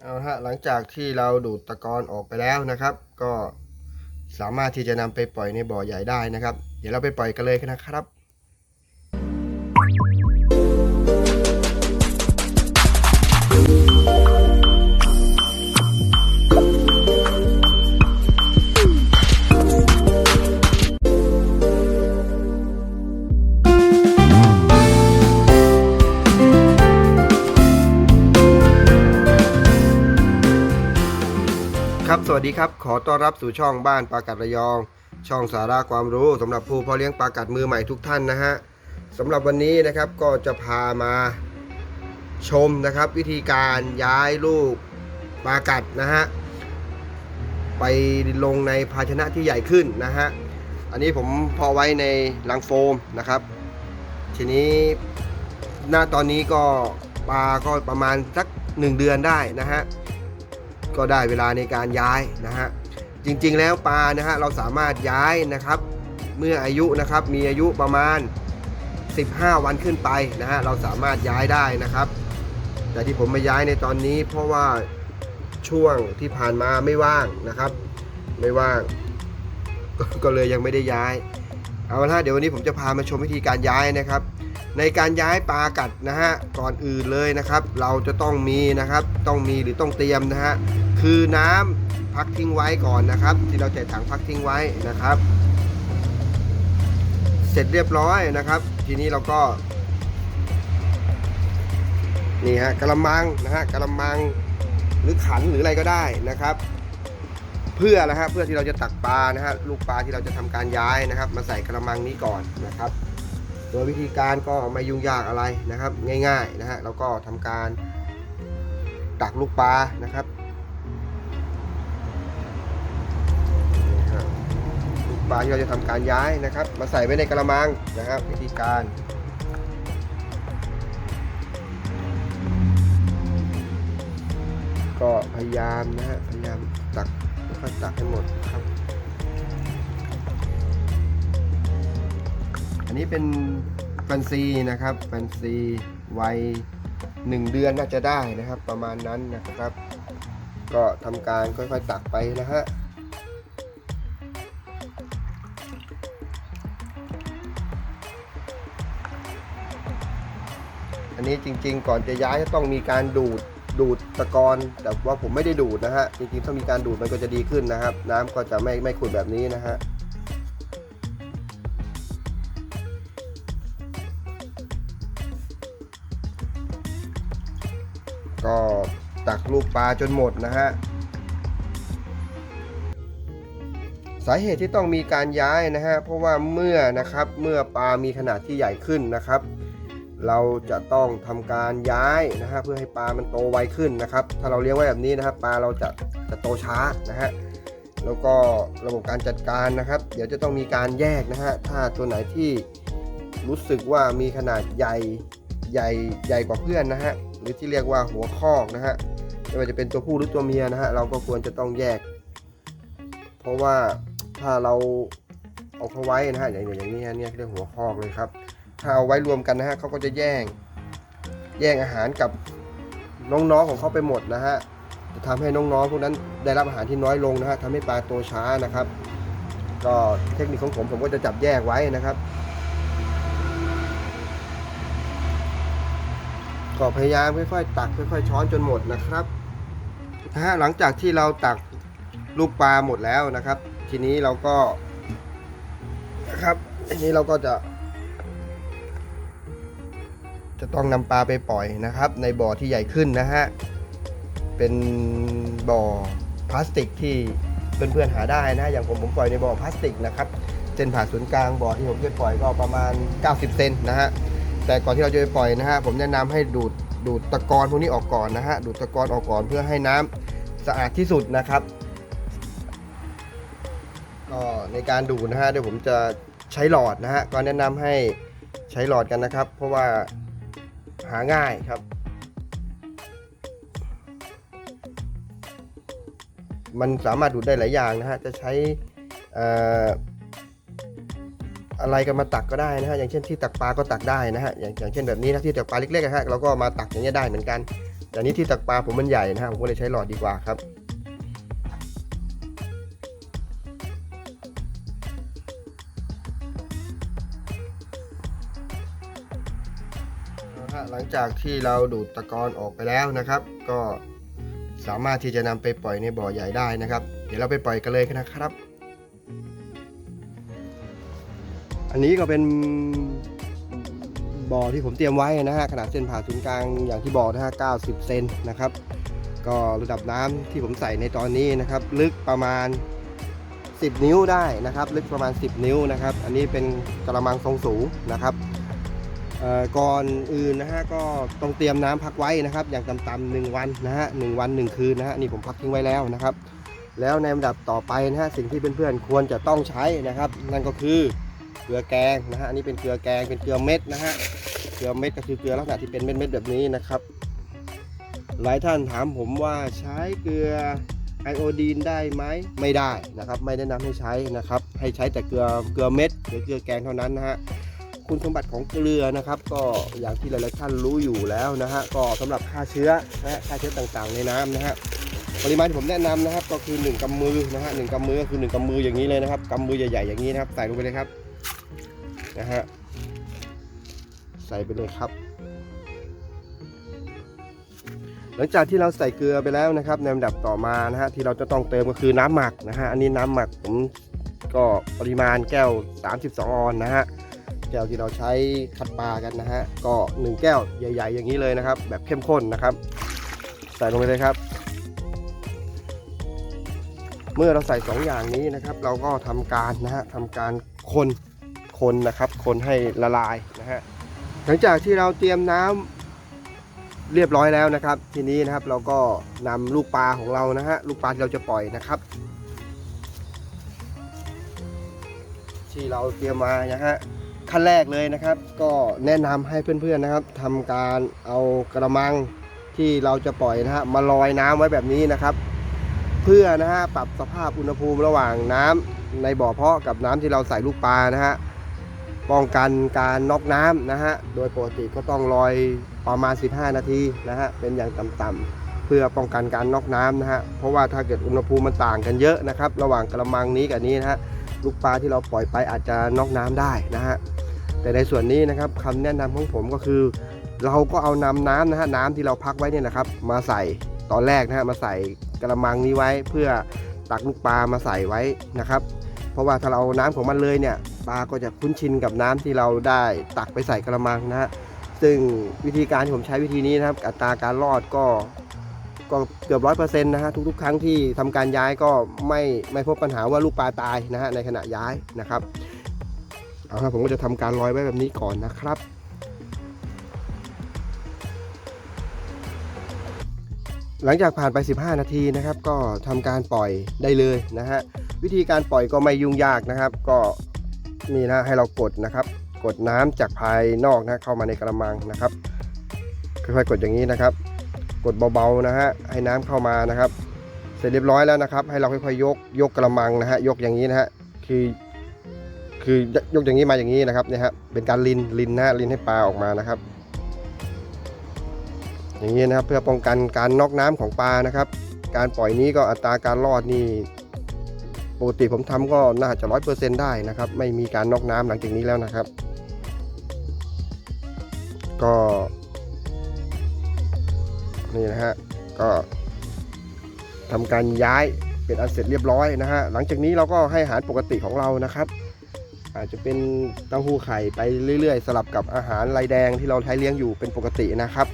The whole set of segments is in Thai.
เอาละฮะหลังจากที่เราดูดตะกอนออกไปแล้วนะครับ ก็สามารถที่จะนำไปปล่อยในบ่อใหญ่ได้นะครับ เดี๋ยวเราไปปล่อยกันเลยนะครับ วัสดีครับ ขอต้อนรับสู่ช่องบ้านปลากัดระยอง ช่องสาระความรู้สำหรับผู้เพาะเลี้ยงปลากัดมือใหม่ทุกท่านนะฮะสำหรับวันนี้นะครับก็จะพามาชมนะครับ วิธีการย้ายลูกปลากัดนะฮะไปลงในภาชนะที่ใหญ่ขึ้นนะฮะอันนี้ผมเพอไว้ในลังโฟมนะครับ ทีนี้หน้าตอนนี้ก็ปลาก็ประมาณสักหนึ่งเดือนได้นะฮะ ก็ได้เวลาในการย้ายนะฮะจริงๆแล้วปลานะฮะเราสามารถย้ายนะครับเมื่ออายุนะครับมีอายุประมาณ 15 วันขึ้นไปนะฮะเราสามารถย้ายได้นะครับ แต่ที่ผมมาย้ายในตอนนี้ เพราะว่าช่วงที่ผ่านมาไม่ว่างนะครับ ไม่ว่างก็ก็เลยยังไม่ได้ย้าย เอาละเดี๋ยววันนี้ผมจะพามาชมวิธีการย้ายนะครับ ในการย้ายปลากัดนะฮะก่อนอื่นเลยนะครับ เราจะต้องมีนะครับต้องมีหรือต้องเตรียมนะฮะคือน้ำพักทิ้งไว้ก่อนนะครับ ที่เราใส่ถังพักทิ้งไว้นะครับ เสร็จเรียบร้อยนะครับ ทีนี้เราก็นี่ฮะกระมังนะฮะกระมังหรือขันหรืออะไรก็ได้นะครับ เพื่อนะฮะเพื่อที่เราจะตักปลานะฮะลูกปลาที่เราจะทำการย้ายนะครับ มาใส่กระมังนี้ก่อนนะครับ โดยวิธีการก็ไม่ยุ่งยากอะไรนะครับ ง่ายๆนะฮะแล้วก็ทำการตักลูกปลานะครับลูกปลาที่เราจะทำการย้ายนะครับ มาใส่ไว้ในกระมังนะครับ วิธีการก็พยายามนะฮะพยายามตัก ค่อยๆตักให้หมดครับ อันนี้เป็นแฟนซีนะครับแฟนซีวัยหนึ่งเดือนน่าจะได้นะครับ ประมาณนั้นนะครับ ก็ทำการค่อยๆตักไปนะฮะอันนี้จริงๆ ก่อนจะย้ายจะต้องมีการดูด ดูดตะกอนแต่ว่าผมไม่ได้ดูดนะฮะจริงๆถ้ามีการดูดมันก็จะดีขึ้นนะครับ น้ำก็จะไม่ไม่ขุ่นแบบนี้นะฮะก็ตักลูกปลาจนหมดนะฮะสาเหตุที่ต้องมีการย้ายนะฮะเพราะว่าเมื่อนะครับเมื่อปลามีขนาดที่ใหญ่ขึ้นนะครับ เราจะต้องทำการย้ายนะฮะเพื่อให้ปลามันโตไวขึ้นนะครับ ถ้าเราเลี้ยงไว้แบบนี้นะครับปลาเราจะจะโตช้านะฮะแล้วก็ระบบการจัดการนะครับ เดี๋ยวจะต้องมีการแยกนะฮะถ้าตัวไหนที่รู้สึกว่ามีขนาดใหญ่ใหญ่ใหญ่กว่าเพื่อนนะฮะหรือที่เรียกว่าหัวคอกนะฮะไม่ว่าจะเป็นตัวผู้หรือตัวเมียนะฮะเราก็ควรจะต้องแยก เพราะว่าถ้าเราเอาเขาไว้นะฮะอย่างอย่างนี้เนี่ยเรียกหัวคอกเลยครับ เอาไว้รวมกันนะฮะเขาก็จะแย่ง แย่งอาหารกับน้องๆของเขาไปหมดนะฮะจะทำให้น้องๆพวกนั้นได้รับอาหารที่น้อยลงนะฮะทำให้ปลาโตช้านะครับ ก็เทคนิคของผมผมก็จะจับแยกไว้นะครับ ก็พยายามค่อยๆ ตักค่อยๆช้อนจนหมดนะครับนะฮะหลังจากที่เราตักลูกปลาหมดแล้วนะครับ ทีนี้เราก็นะครับทีนี้เราก็จะ จะต้องนำปลาไปปล่อยนะครับ ในบ่อที่ใหญ่ขึ้นนะฮะ เป็นบ่อพลาสติกที่เพื่อนๆหาได้นะอย่างผมผมปล่อยในบ่อพลาสติกนะครับเส้นผ่าศูนย์กลางบ่อที่ผมจะปล่อยก็ประมาณ 90 เซนนะฮะแต่ก่อนที่เราจะไปปล่อยนะฮะผมแนะนำให้ดูดดูดตะกอนพวกนี้ออกก่อนนะฮะดูดตะกอนออกก่อนเพื่อให้น้ำสะอาดที่สุดนะครับ ก็ในการดูดนะฮะเดี๋ยวผมจะใช้หลอดนะฮะก็แนะนำให้ใช้หลอดกันนะครับ เพราะว่า หาง่ายครับ มันสามารถดูดได้หลายอย่างนะฮะ จะใช้เอ่ออะไรกันมาตักก็ได้นะฮะ อย่างเช่นที่ตักปลาก็ตักได้นะฮะ อย่างอย่างเช่นแบบนี้นะที่ตักปลาเล็กๆนะฮะเราก็มาตักอย่างเงี้ยได้เหมือนกัน แต่นี้ที่ตักปลาผมมันใหญ่นะฮะ ผมก็เลยใช้หลอดดีกว่าครับ ฮะหลังจากที่เราดูดตะกอนออกไปแล้วนะครับ ก็สามารถที่จะนำไปปล่อยในบ่อใหญ่ได้นะครับ เดี๋ยวเราไปปล่อยกันเลยนะครับ อันนี้ก็เป็นบ่อที่ผมเตรียมไว้นะฮะขนาดเส้นผ่าศูนย์กลางอย่างที่บอกนะฮะ90 เซนนะครับ ก็ระดับน้ำที่ผมใส่ในตอนนี้นะครับ ลึกประมาณ 10 นิ้วได้นะครับ ลึกประมาณ 10 นิ้วนะครับ อันนี้เป็นกระมังทรงสูงนะครับ ก่อนอื่นนะฮะก็ต้องเตรียมน้ำพักไว้นะครับ อย่างต่ำๆหนึ่งวันนะฮะหนึ่งวันหนึ่งคืนนะฮะนี่ผมพักทิ้งไว้แล้วนะครับ แล้วในลำดับต่อไปนะฮะสิ่งที่เพื่อนๆควรจะต้องใช้นะครับ นั่นก็คือเกลือแกงนะฮะอันนี้เป็นเกลือแกงเป็นเกลือเม็ดนะฮะเกลือเม็ดก็คือเกลือลักษณะที่เป็นเม็ดๆแบบนี้นะครับ หลายท่านถามผมว่าใช้เกลือไอโอดีนได้ไหมไม่ได้นะครับ ไม่แนะนำให้ใช้นะครับ ให้ใช้แต่เกลือเกลือเม็ดหรือเกลือแกงเท่านั้นนะฮะ คุณสมบัติของเกลือนะครับ ก็อย่างที่หลายๆท่านรู้อยู่แล้วนะฮะก็สำหรับฆ่าเชื้อนะฮะฆ่าเชื้อต่างๆในน้ำนะฮะปริมาณที่ผมแนะนำนะครับ ก็คือ 1กำมือนะฮะหนึ่งกำมือก็คือ 1กำมืออย่างนี้เลยนะครับกำมือใหญ่ๆอย่างนี้นะครับ ใส่ลงไปเลยครับนะฮะใส่ไปเลยครับ หลังจากที่เราใส่เกลือไปแล้วนะครับในลำดับต่อมานะฮะที่เราจะต้องเติมก็คือน้ำหมักนะฮะอันนี้น้ำหมักผมก็ปริมาณแก้ว 32 ออนนะฮะ แก้วที่เราใช้คัดปลากันนะฮะก็ 1 แก้วใหญ่ ๆ อย่างนี้เลยนะครับ แบบเข้มข้นนะครับ ใส่ลงไปเลยครับ เมื่อเราใส่ 2 อย่างนี้นะครับ เราก็ทำการนะฮะทำการคนคนนะครับ คนให้ละลายนะฮะหลังจากที่เราเตรียมน้ำเรียบร้อยแล้วนะครับ ทีนี้นะครับเราก็นำลูกปลาของเรานะฮะลูกปลาที่เราจะปล่อยนะครับ ที่เราเตรียมมานะฮะ ขั้นแรกเลยนะครับ ก็แนะนำให้เพื่อนๆนะครับทำการเอากระมังที่เราจะปล่อยนะฮะมาลอยน้ำไว้แบบนี้นะครับ เพื่อนะฮะปรับสภาพอุณหภูมิระหว่างน้ำในบ่อเพาะกับน้ำที่เราใส่ลูกปลานะฮะป้องกันการน็อกน้ำนะฮะโดยปกติก็ต้องลอยประมาณ 15 นาทีนะฮะเป็นอย่างต่ำๆเพื่อป้องกันการนอกน้ำนะฮะ เพราะว่าถ้าเกิดอุณหภูมิมันต่างกันเยอะนะครับ ระหว่างกระมังนี้กับนี้นะฮะ ลูกปลาที่เราปล่อยไปอาจจะนอกน้ำได้นะฮะ แต่ในส่วนนี้นะครับคำแนะนำของผมก็คือ เราก็เอานำน้ำนะฮะน้ำที่เราพักไว้เนี่ยนะครับ มาใส่ตอนแรกนะฮะมาใส่กระมังนี้ไว้เพื่อตักลูกปลามาใส่ไว้นะครับ เพราะว่าถ้าเราเอาน้ำของมันเลยเนี่ยปลาก็จะคุ้นชินกับน้ำที่เราได้ตักไปใส่กระมังนะฮะซึ่งวิธีการที่ผมใช้วิธีนี้นะครับอัตราการรอดก็ก็เกือบร้อยเปอร์เซ็นต์นะฮะทุกๆ ครั้งที่ทำการย้ายก็ไม่ไม่พบปัญหาว่าลูกปลาตายนะฮะในขณะย้ายนะครับ เอาครับผมก็จะทำการลอยไว้แบบนี้ก่อนนะครับ หลังจากผ่านไป 15 นาทีนะครับ ก็ทำการปล่อยได้เลยนะฮะวิธีการปล่อยก็ไม่ยุ่งยากนะครับ ก็นี่นะให้เรากดนะครับ กดน้ำจากภายนอกนะเข้ามาในกระมังนะครับค่อยๆกดอย่างนี้นะครับ กดเบาๆนะฮะให้น้ำเข้ามานะครับ เสร็จเรียบร้อยแล้วนะครับ ให้เราค่อยๆยกยกกระมังนะฮะยกอย่างนี้นะฮะคือ คือยกอย่างนี้มาอย่างนี้นะครับเนี่ยฮะเป็นการลินลินนะฮะลินให้ปลาออกมานะครับ อย่างนี้นะครับเพื่อป้องกันการนอกน้ำของปลานะครับ การปล่อยนี้ก็อัตราการรอดนี่ปกติผมทำก็น่าจะร้อยเปอร์เซ็นได้นะครับ ไม่มีการนอกน้ำหลังจากนี้แล้วนะครับ ก็นี่นะฮะก็ทำการย้ายเป็นอันเสร็จเรียบร้อยนะฮะหลังจากนี้เราก็ให้อาหารปกติของเรานะครับ อาจจะเป็นเต้าหู้ไข่ไปเรื่อยๆ สลับกับอาหารลายแดงที่เราใช้เลี้ยงอยู่เป็นปกตินะครับ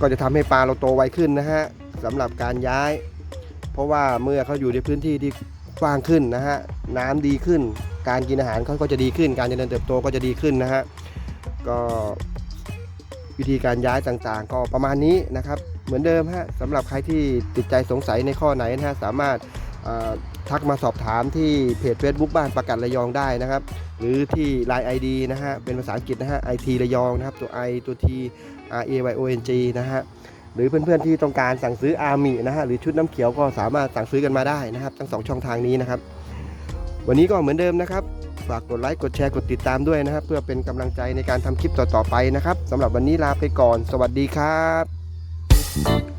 ก็จะทำให้ปลาเราโตไวขึ้นนะฮะสำหรับการย้าย เพราะว่าเมื่อเขาอยู่ในพื้นที่ที่กว้างขึ้นนะฮะน้ำดีขึ้น การกินอาหารเขาก็จะดีขึ้น การเจริญเติบโตก็จะดีขึ้นนะฮะก็วิธีการย้ายต่างๆ ก็ประมาณนี้นะครับ เหมือนเดิมฮะสำหรับใครที่ติดใจสงสัยในข้อไหนนะฮะสามารถ ทักมาสอบถามที่เพจ Facebook บ้านประกัดระยองได้นะครับ หรือที่ Line ID นะฮะ เป็นภาษาอังกฤษนะฮะ IT ระยองนะครับ ตัว I ตัว T R A Y O N G นะฮะ หรือเพื่อนๆที่ต้องการสั่งซื้ออาร์มินะฮะ หรือชุดน้ำเขียวก็สามารถสั่งซื้อกันมาได้นะครับ ทั้งสองช่องทางนี้นะครับ วันนี้ก็เหมือนเดิมนะครับ ฝากกดไลค์ กดแชร์ กดติดตามด้วยนะครับ เพื่อเป็นกำลังใจในการทำคลิปต่อๆไปนะครับสำหรับวันนี้ลาไปก่อน สวัสดีครับ